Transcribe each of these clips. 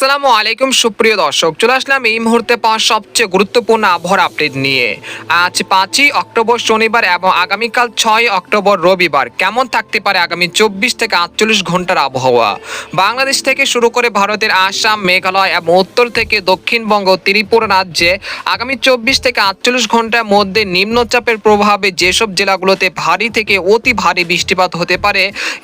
আসসালামু আলাইকুম, সুপ্রিয় দর্শক। চলে আসলাম এই মুহূর্তে পাওয়া সবচেয়ে গুরুত্বপূর্ণ আবহাওয়ার আপডেট নিয়ে। আজ পাঁচই অক্টোবর শনিবার এবং আগামীকাল ছয় অক্টোবর রবিবার। কেমন থাকতে পারে আগামী চব্বিশ থেকে আটচল্লিশ ঘণ্টার আবহাওয়া? বাংলাদেশ থেকে শুরু করে ভারতের আসাম, মেঘালয় এবং উত্তর থেকে দক্ষিণবঙ্গ, ত্রিপুরা রাজ্যে আগামী চব্বিশ থেকে আটচল্লিশ ঘণ্টার মধ্যে নিম্নচাপের প্রভাবে যেসব জেলাগুলোতে ভারী থেকে অতি ভারী বৃষ্টিপাত হতে পারে,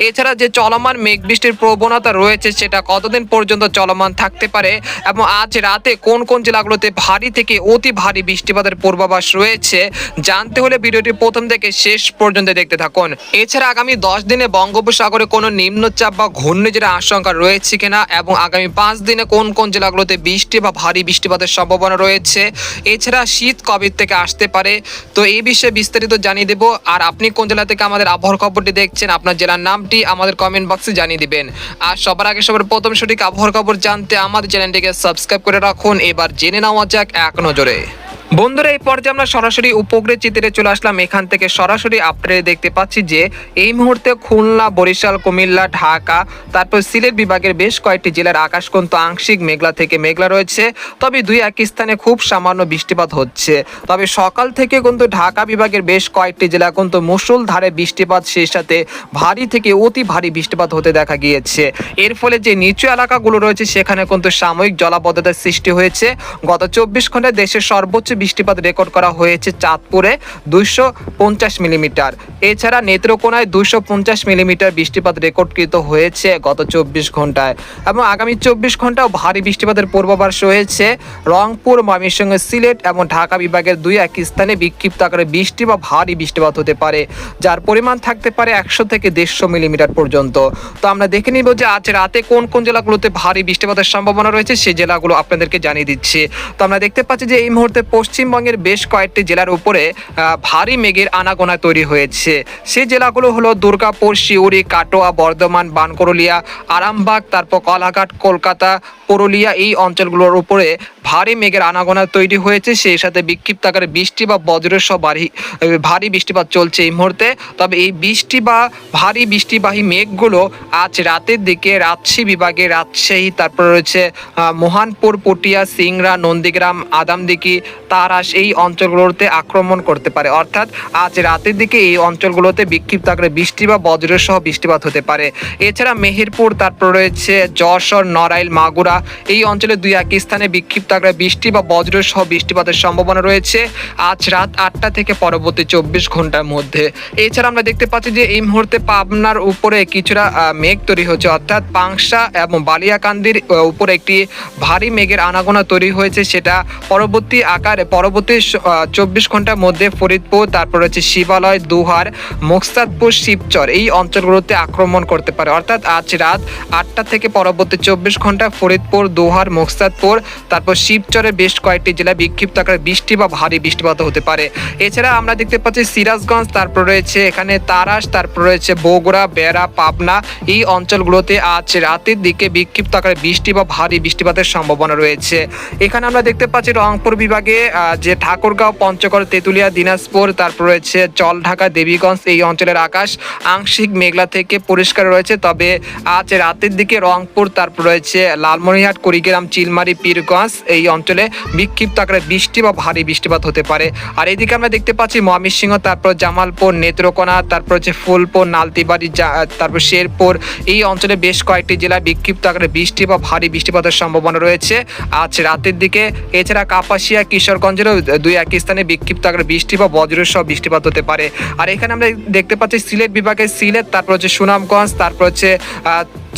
এছাড়া যে চলমান মেঘ বৃষ্টির প্রবণতা রয়েছে সেটা কতদিন পর্যন্ত চলমান থাকতে পারে এবং আজ রাতে কোন কোন জেলাগুলোতে ভারী থেকে অতি ভারী বৃষ্টিপাতের পূর্বাভাস রয়েছে জানতে হলে ভিডিওটি প্রথম থেকে শেষ পর্যন্ত দেখতে থাকুন। এছাড়া আগামী দশ দিনে বঙ্গোপসাগরে কোনো নিম্নচাপ বা ঘূর্ণিঝড়ের আশঙ্কা রয়েছে কিনা এবং আগামী পাঁচ দিনে কোন কোন জেলাগুলোতে বৃষ্টি বা ভারী বৃষ্টিপাতের সম্ভাবনা রয়েছে? এছাড়া শীত কবে থেকে আসতে পারে? তো এই বিষয়ে বিস্তারিত জানিয়ে দেবো। আর আপনি কোন জেলা থেকে আমাদের আবহাওয়ার খবরটি দেখছেন, আপনার জেলার নামটি আমাদের কমেন্ট বক্সে জানিয়ে দিবেন। আর সবার আগে সবার প্রথম সঠিক আবহাওয়ার খবর জানতে আমাদের চ্যানেলটিকে সাবস্ক্রাইব করে রাখুন। এবার জেনে নেওয়া যাক এক নজরে। বন্ধুরা, এই পর্যায়ে আমরা সরাসরি উপগ্রহ চিত্রে চলে আসলাম। এখান থেকে সরাসরি আপডেট দেখতে পাচ্ছি যে, এই মুহূর্তে খুলনা, বরিশাল, কুমিল্লা, ঢাকা, তারপর সিলেট বিভাগের বেশ কয়েকটি জেলার আকাশ কিন্তু আংশিক মেঘলা থেকে মেঘলা রয়েছে। তবে দুই এক স্থানে খুব সামান্য বৃষ্টিপাত হচ্ছে। তবে সকাল থেকে কিন্তু ঢাকা বিভাগের বেশ কয়েকটি জেলা কিন্তু মুষলধারে বৃষ্টিপাত, সেই সাথে ভারী থেকে অতি ভারী বৃষ্টিপাত হতে দেখা গিয়েছে। এর ফলে যে নিচু এলাকাগুলো রয়েছে, সেখানে কিন্তু সাময়িক জলাবদ্ধতার সৃষ্টি হয়েছে। গত চব্বিশ ঘন্টায় দেশের সর্বোচ্চ বৃষ্টিপাত রেকর্ড করা হয়েছে চাঁদপুরে দুইশো পঞ্চাশ মিলিমিটার। এছাড়া নেত্রকোনায় দুশো পঞ্চাশ মিলিমিটার বৃষ্টিপাত রেকর্ডকৃত হয়েছে গত চব্বিশ ঘন্টায় এবং আগামী চব্বিশ ঘন্টাও ভারী বৃষ্টিপাতের পূর্বাভাস রয়েছে। রংপুর, ময়মনসিংহ, সিলেট এবং ঢাকা বিভাগের দুই এক স্থানে বিক্ষিপ্ত আকারে বৃষ্টি বা ভারী বৃষ্টিপাত হতে পারে, যার পরিমাণ থাকতে পারে একশো থেকে দেড়শো মিলিমিটার পর্যন্ত। তো আমরা দেখে নিব যে আজ রাতে কোন কোন জেলাগুলোতে ভারী বৃষ্টিপাতের সম্ভাবনা রয়েছে, সেই জেলাগুলো আপনাদেরকে জানিয়ে দিচ্ছি। তো আমরা দেখতে পাচ্ছি যে এই মুহূর্তে পশ্চিমবঙ্গের বেশ কয়েকটি জেলার উপরে ভারী মেঘের আনাগোনা তৈরি হয়েছে। সে জেলাগুলো হলো দুর্গাপুর শিউরি কাটোয়া, বর্ধমান, বানকরলিয়া, আরামবাগ, তারপর কলাঘাট, কলকাতা, পুরুলিয়া এই অঞ্চলগুলোর উপরে ভারী মেঘের আনাগোনা তৈরি হয়েছে। সেই সাথে বিক্ষিপ্ত আকারে বৃষ্টি বা বজ্রসহ ভারী ভারী বৃষ্টিপাত চলছে এই মুহূর্তে। তবে এই বৃষ্টি বা ভারী বৃষ্টিবাহী মেঘগুলো আজ রাতের দিকে রাজশাহী বিভাগে, রাজশাহী, তারপর রয়েছে মোহানপুর, পটিয়া, সিংড়া, নন্দীগ্রাম আদামদিকি তারাস এই অঞ্চলগুলোতে আক্রমণ করতে পারে। অর্থাৎ আজ রাতের দিকে এই অঞ্চলগুলোতে বিক্ষিপ্ত আকারে বৃষ্টি বা বজ্রসহ বৃষ্টিপাত হতে পারে। এছাড়া মেহেরপুর, তারপর রয়েছে যশোর, নড়াইল, মাগুরা এই অঞ্চলে দুই এক স্থানে বিক্ষিপ্ত আকারে বৃষ্টি বা বজ্রসহ বৃষ্টিপাতের সম্ভাবনা রয়েছে আজ রাত আটটা থেকে পরবর্তী চব্বিশ ঘণ্টার মধ্যে। এছাড়া আমরা দেখতে পাচ্ছি যে এই মুহূর্তে পাবনার উপরে কিছুটা মেঘ তৈরি হচ্ছে। অর্থাৎ পাংশা এবং বালিয়াকান্দির উপরে একটি ভারী মেঘের আনাগোনা তৈরি হয়েছে সেটা পরবর্তী আকারে, পরবর্তী চব্বিশ ঘণ্টার মধ্যে ফরিদপুর, তারপর হচ্ছে শিবালয়, দুহার, মোকসাদপুর, শিবচর এই অঞ্চলগুলোতে আক্রমণ করতে পারে। অর্থাৎ আজ রাত আটটা থেকে পরবর্তী চব্বিশ ঘণ্টা ফরিদপুর, দুহার, মোকসাদপুর, তারপর শিবচরের বেশ কয়েকটি জেলায় বিক্ষিপ্ত আকারে বৃষ্টি বা ভারী বৃষ্টিপাত হতে পারে। এছাড়া আমরা দেখতে পাচ্ছি সিরাজগঞ্জ, তারপর রয়েছে এখানে তারাস, তারপর রয়েছে বগুড়া, বেড়া, পাবনা। এই অঞ্চলগুলোতে আজ রাতের দিকে বিক্ষিপ্ত আকারে বৃষ্টি বা ভারী বৃষ্টিপাতের সম্ভাবনা রয়েছে। এখানে আমরা দেখতে পাচ্ছি রংপুর বিভাগে যে ঠাকুরগাঁও, পঞ্চগড়, তেঁতুলিয়া, দিনাজপুর, তারপর রয়েছে জলঢাকা দেবীগঞ্জ, এই অঞ্চলের আকাশ আংশিক মেঘলা থেকে পরিষ্কার রয়েছে। তবে আজ রাতের দিকে রংপুর, তারপর রয়েছে লালমনিরহাট, কুড়িগ্রাম, চিলমারি, পীরগঞ্জ এই অঞ্চলে বিক্ষিপ্ত আকারে বৃষ্টি বা ভারী বৃষ্টিপাত হতে পারে। আর এদিকে আমরা দেখতে পাচ্ছি ময়মনসিংহ, তারপর জামালপুর, নেত্রকোনা, তারপর হচ্ছে ফুলপুর, নালতিবাড়ি তারপর শেরপুর। এই অঞ্চলে বেশ কয়েকটি জেলায় বিক্ষিপ্ত আকারে বৃষ্টি বা ভারী বৃষ্টিপাতের সম্ভাবনা রয়েছে। আজ রাতের দিকে এছাড়া কাপাসিয়া, কিশোরগঞ্জেরও দুই এক স্থানে বিক্ষিপ্ত আকারে বৃষ্টি বা বজ্রসহ বৃষ্টিপাত হতে পারে। আর এখানে আমরা দেখতে পাচ্ছি সিলেট বিভাগের সিলেট, তারপর হচ্ছে সুনামগঞ্জ, তারপর হচ্ছে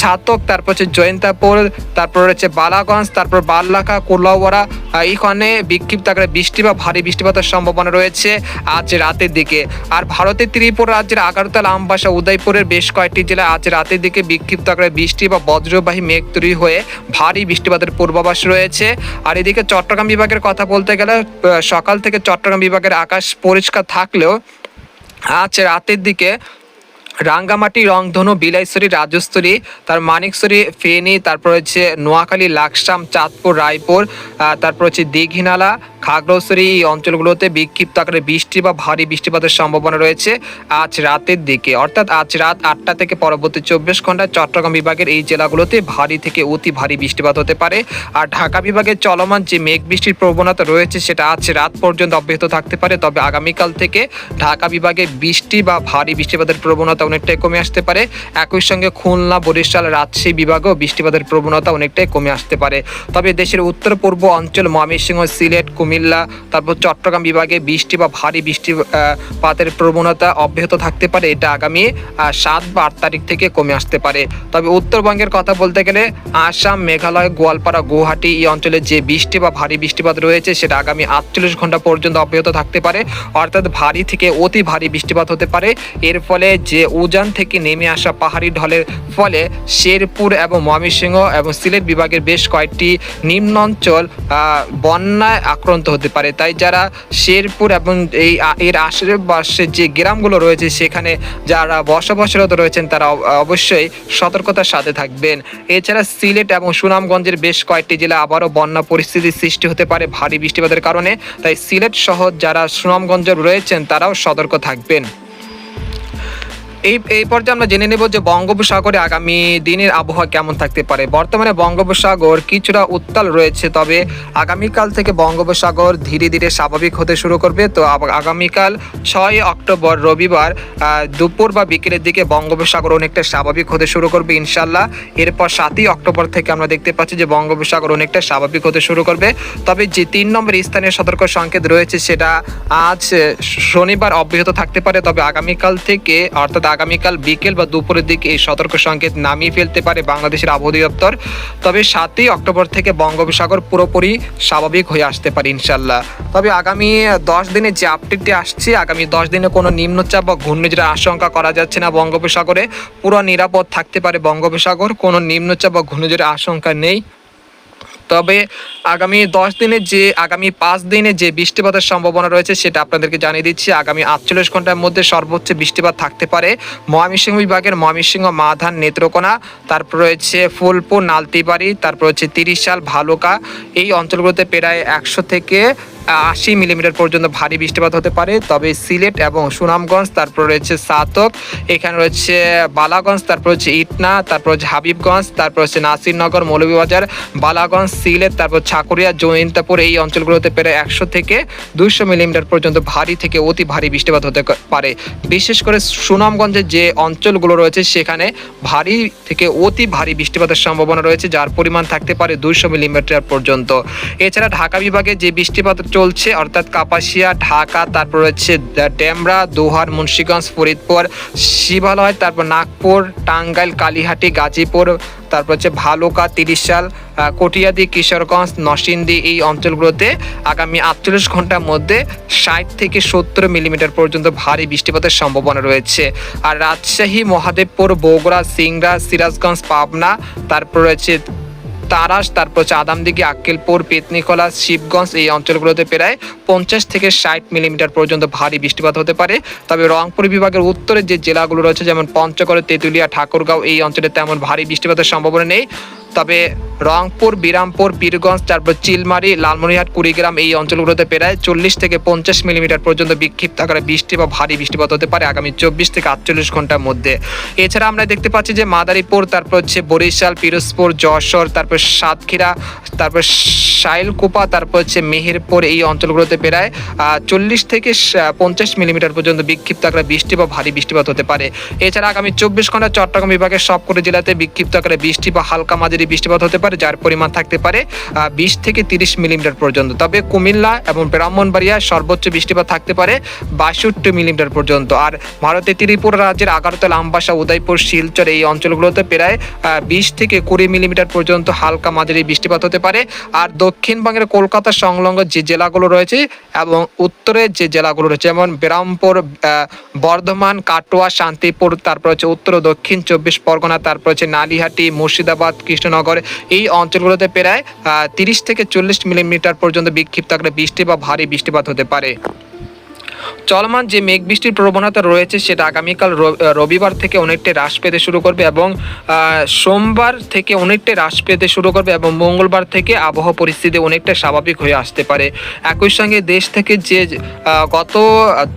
ছাতক, তারপর হচ্ছে জয়ন্তাপুর, তারপর হচ্ছে বালাগঞ্জ, তারপর বাল্লাখা কোলাওয়ারা এইখানে বিক্ষিপ্ত আকারে বৃষ্টি বা ভারী বৃষ্টিপাতের সম্ভাবনা রয়েছে আজ রাতের দিকে। আর ভারতের ত্রিপুরা রাজ্যের আগারতাল, আমবাসা, উদয়পুরের বেশ কয়েকটি জেলায় আজ রাতের দিকে বিক্ষিপ্ত আকারে বৃষ্টি বা বজ্রবাহী মেঘ তৈরি হয়ে ভারী বৃষ্টিপাতের পূর্বাভাস রয়েছে। আর এদিকে চট্টগ্রাম বিভাগের কথা বলতে গেলে সকাল থেকে চট্টগ্রাম বিভাগের আকাশ পরিষ্কার থাকলেও আজ রাতের দিকে রাঙ্গামাটি, রংধনু বিলাইশ্বরী রাজস্থলী তার মানিকশ্বরী ফেনি, তারপর হচ্ছে নোয়াখালী, লাকসাম, চাঁদপুর, রায়পুর তারপর হচ্ছে দীঘিনালা খাগড়াছড়ি অঞ্চলগুলোতে বিক্ষিপ্ত আকারে বৃষ্টি বা ভারী বৃষ্টিপাতের সম্ভাবনা রয়েছে আজ রাতের দিকে। অর্থাৎ আজ রাত আটটা থেকে পরবর্তী চব্বিশ ঘন্টায় চট্টগ্রাম বিভাগের এই জেলাগুলোতে ভারী থেকে অতি ভারী বৃষ্টিপাত হতে পারে আর ঢাকা বিভাগের চলমান যে মেঘ বৃষ্টির প্রবণতা রয়েছে সেটা আজ রাত পর্যন্ত অব্যাহত থাকতে পারে, তবে আগামীকাল থেকে ঢাকা বিভাগে বৃষ্টি বা ভারী বৃষ্টিপাতের প্রবণতা অনেকটাই কমে আসতে পারে। একই সঙ্গে খুলনা, বরিশাল, রাজশাহী বিভাগেও বৃষ্টিপাতের প্রবণতা অনেকটাই কমে আসতে পারে। তবে দেশের উত্তর পূর্ব অঞ্চল ময়মনসিংহ, সিলেট কুমিল্লা, তারপর চট্টগ্রাম বিভাগে বৃষ্টি বা ভারী বৃষ্টিপাতের প্রবণতা অব্যাহত থাকতে পারে। এটা আগামী সাত বা আট তারিখ থেকে কমে আসতে পারে। তবে উত্তরবঙ্গের কথা বলতে গেলে, আসাম, মেঘালয়, গোয়ালপাড়া, গুয়াহাটি এই অঞ্চলে যে বৃষ্টি বা ভারী বৃষ্টিপাত রয়েছে, সেটা আগামী আটচল্লিশ ঘণ্টা পর্যন্ত অব্যাহত থাকতে পারে। অর্থাৎ ভারী থেকে অতি ভারী বৃষ্টিপাত হতে পারে। এর ফলে যে উজান থেকে নেমে আসা পাহাড়ি ঢলের ফলে শেরপুর এবং ময়মনসিংহ এবং সিলেট বিভাগের বেশ কয়েকটি নিম্ন অঞ্চল বন্যায় আক্রান্ত হতে পারে। তাই যারা শেরপুর এবং এই এর আশেপাশে যে গ্রামগুলো রয়েছে, সেখানে যারা বসবাসরত রয়েছেন, তারা অবশ্যই সতর্কতার সাথে থাকবেন। এছাড়া সিলেট এবং সুনামগঞ্জের বেশ কয়েকটি জেলা আবারও বন্যা পরিস্থিতির সৃষ্টি হতে পারে ভারী বৃষ্টিপাতের কারণে। তাই সিলেট সহ যারা সুনামগঞ্জ রয়েছেন, তারাও সতর্ক থাকবেন। এই এই পর্যায়ে আমরা জেনে নেব যে বঙ্গোপসাগরে আগামী দিনের আবহাওয়া কেমন থাকতে পারে। বর্তমানে বঙ্গোপসাগর কিছুটা উত্তাল রয়েছে, তবে আগামীকাল থেকে বঙ্গোপসাগর ধীরে ধীরে স্বাভাবিক হতে শুরু করবে। তো আগামীকাল ছয় অক্টোবর রবিবার দুপুর বা বিকেলের দিকে বঙ্গোপসাগর অনেকটা স্বাভাবিক হতে শুরু করবে ইনশাল্লাহ এরপর সাতই অক্টোবর থেকে আমরা দেখতে পাচ্ছি যে বঙ্গোপসাগর অনেকটা স্বাভাবিক হতে শুরু করবে। তবে যে তিন নম্বর স্থানীয় সতর্ক সংকেত রয়েছে, সেটা আজ শনিবার অব্যাহত থাকতে পারে। তবে আগামীকাল থেকে, অর্থাৎ আগামীকাল বিকেল বা দুপুরের দিকে এই সতর্ক সংকেত নামিয়ে ফেলতে পারে বাংলাদেশের আবহাওয়া দপ্তর তবে সাতই অক্টোবর থেকে বঙ্গোপসাগর পুরোপুরি স্বাভাবিক হয়ে আসতে পারে ইনশাল্লাহ তবে আগামী দশ দিনে যে আপডেটটি আসছে, আগামী দশ দিনে কোনো নিম্নচাপ বা ঘূর্ণিঝড়ের আশঙ্কা করা যাচ্ছে না বঙ্গোপসাগরে। পুরো নিরাপদ থাকতে পারে বঙ্গোপসাগর, কোনো নিম্নচাপ বা ঘূর্ণিঝড়ের আশঙ্কা নেই। তবে আগামী দশ দিনে যে, আগামী পাঁচ দিনে যে বৃষ্টিপাতের সম্ভাবনা রয়েছে সেটা আপনাদেরকে জানিয়ে দিচ্ছি। আগামী আটচল্লিশ ঘণ্টার মধ্যে সর্বোচ্চ বৃষ্টিপাত থাকতে পারে। ময়মনসিংহ বিভাগের ময়মনসিংহ মাধান নেত্রকোনা, তারপর রয়েছে ফুলপুর, নালতিবাড়ি, তারপর হচ্ছে তিরিশ সাল ভালুকা। এই অঞ্চলগুলোতে প্রায় একশো থেকে আশি মিলিমিটার পর্যন্ত ভারী বৃষ্টিপাত হতে পারে, তবে সিলেট এবং সুনামগঞ্জ, তারপর রয়েছে সাতক, এখানে রয়েছে বালাগঞ্জ, তারপর হচ্ছে ইটনা, তারপর হচ্ছে হাবিবগঞ্জ, তারপর হচ্ছে নাসিরনগর, মৌলভীবাজার, বালাগঞ্জ, সিলেট, তারপর ছাকুরিয়া জৈন্তাপুর, এই অঞ্চলগুলোতে প্রায় একশো থেকে দুইশো মিলিমিটার পর্যন্ত ভারী থেকে অতি ভারী বৃষ্টিপাত হতে পারে। বিশেষ করে সুনামগঞ্জের যে অঞ্চলগুলো রয়েছে, সেখানে ভারী থেকে অতি ভারী বৃষ্টিপাতের সম্ভাবনা রয়েছে, যার পরিমাণ থাকতে পারে দুইশো মিলিমিটার পর্যন্ত। এছাড়া ঢাকা বিভাগে যে বৃষ্টিপাত চলছে, অর্থাৎ কাপাসিয়া, ঢাকা, তারপর হচ্ছে ডেমরা, দোহার, মুন্সীগঞ্জ, ফরিদপুর, শিবালয়, তারপর নাগপুর, টাঙ্গাইল, কালীহাটি, গাজীপুর, তারপর হচ্ছে ভালুকা, তিরিশাল কটিয়াদি, কিশোরগঞ্জ, নরসিংদী এই অঞ্চলগুলোতে আগামী আটচল্লিশ ঘণ্টার মধ্যে ষাট থেকে সত্তর মিলিমিটার পর্যন্ত ভারী বৃষ্টিপাতের সম্ভাবনা রয়েছে। আর রাজশাহী, মহাদেবপুর, বগুড়া, সিংড়া, সিরাজগঞ্জ, পাবনা, তারপর রয়েছে তারাস, তারপর হচ্ছে আদামদিঘি, আক্কেলপুর পেতনিকলা শিবগঞ্জ এই অঞ্চলগুলোতে প্রায় পঞ্চাশ থেকে ষাট মিলিমিটার পর্যন্ত ভারী বৃষ্টিপাত হতে পারে। তবে রংপুর বিভাগের উত্তরের যে জেলাগুলো রয়েছে, যেমন পঞ্চগড়, তেঁতুলিয়া, ঠাকুরগাঁও এই অঞ্চলে তেমন ভারী বৃষ্টিপাতের সম্ভাবনা নেই। তবে রংপুর, বিরামপুর পীরগঞ্জ তারপর চিলমারি, লালমনিরহাট, কুড়িগ্রাম এই অঞ্চলগুলোতে প্রায় চল্লিশ থেকে পঞ্চাশ মিলিমিটার পর্যন্ত বিক্ষিপ্ত আকারে বৃষ্টি বা ভারী বৃষ্টিপাত হতে পারে আগামী চব্বিশ থেকে আটচল্লিশ ঘণ্টার মধ্যে। এছাড়া আমরা দেখতে পাচ্ছি যে মাদারীপুর, তারপর হচ্ছে বরিশাল, পিরোজপুর, যশোর, তারপর সাতক্ষীরা, তারপর শাইলকুপা, তারপর হচ্ছে মেহেরপুর এই অঞ্চলগুলোতে প্রায় চল্লিশ থেকে পঞ্চাশ মিলিমিটার পর্যন্ত বিক্ষিপ্ত আকারে বৃষ্টি বা ভারী বৃষ্টিপাত হতে পারে। এছাড়া আগামী চব্বিশ ঘণ্টা চট্টগ্রাম বিভাগের সবকটি জেলাতে বিক্ষিপ্ত আকারে বৃষ্টি বা হালকা মাঝারি বৃষ্টিপাত হতে পারে। যার পরিমাণ থাকতে পারে বিশ থেকে তিরিশ মিলিমিটার পর্যন্ত। তবে কুমিল্লা এবং ব্রাহ্মণবাড়িয়া সর্বোচ্চ বৃষ্টিপাত থাকতে পারে বাষট্টি মিলিমিটার পর্যন্ত। আর ভারতের ত্রিপুরা রাজ্যের আগারতলা আমবাসা উদয়পুর শিলচর এই অঞ্চলগুলোতে প্রায় বিশ থেকে কুড়ি মিলিমিটার পর্যন্ত হালকা মাঝারি বৃষ্টিপাত হতে পারে। আর দক্ষিণবঙ্গের কলকাতা সংলগ্ন যে জেলাগুলো রয়েছে এবং উত্তরের যে জেলাগুলো রয়েছে যেমন বেরামপুর আহ, বর্ধমান কাটোয়া শান্তিপুর তারপর হচ্ছে উত্তর দক্ষিণ চব্বিশ পরগনা তারপর হচ্ছে নালিহাটি মুর্শিদাবাদ কৃষ্ণনগর এই অঞ্চলগুলোতে প্রায় তিরিশ থেকে চল্লিশ মিলিমিটার পর্যন্ত বিক্ষিপ্ত আকারে বৃষ্টি বা ভারী বৃষ্টিপাত হতে পারে। চলমান যে মেঘ বৃষ্টির প্রবণতা রয়েছে সেটা আগামীকাল রবিবার থেকে অনেকটাই হ্রাস পেতে শুরু করবে এবং সোমবার থেকে অনেকটাই হ্রাস পেতে শুরু করবে এবং মঙ্গলবার থেকে আবহাওয়া পরিস্থিতি অনেকটা স্বাভাবিক হয়ে আসতে পারে। একই সঙ্গে দেশ থেকে যে গত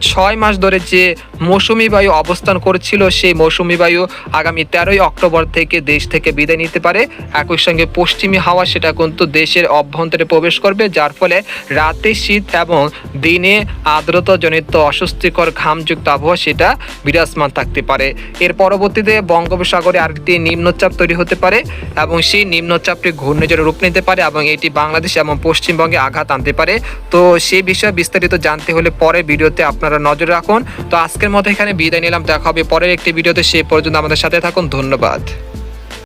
ছয় মাস ধরে যে মৌসুমি বায়ু অবস্থান করছিল, সেই মৌসুমি বায়ু আগামী তেরোই অক্টোবর থেকে দেশ থেকে বিদায় নিতে পারে। একই সঙ্গে পশ্চিমী হাওয়া সেটা কিন্তু দেশের অভ্যন্তরে প্রবেশ করবে, যার ফলে রাতে শীত এবং দিনে আর্দ্রতাজনিত অস্বস্তিকর ঘামযুক্ত আবহাওয়া সেটা বিরাজমান থাকতে পারে। এর পরবর্তীতে বঙ্গোপসাগরে আরেকটি নিম্নচাপ তৈরি হতে পারে এবং সেই নিম্নচাপটি ঘূর্ণিঝড়ে রূপ নিতে পারে এবং এটি বাংলাদেশ এবং পশ্চিমবঙ্গে আঘাত আনতে পারে। তো সেই বিষয়ে বিস্তারিত জানতে হলে পরের ভিডিওতে আপনারা নজর রাখুন। তো আজকের মতো এখানে বিদায় নিলাম। দেখা হবে পরের একটি ভিডিওতে। সে পর্যন্ত আমাদের সাথে থাকুন। ধন্যবাদ।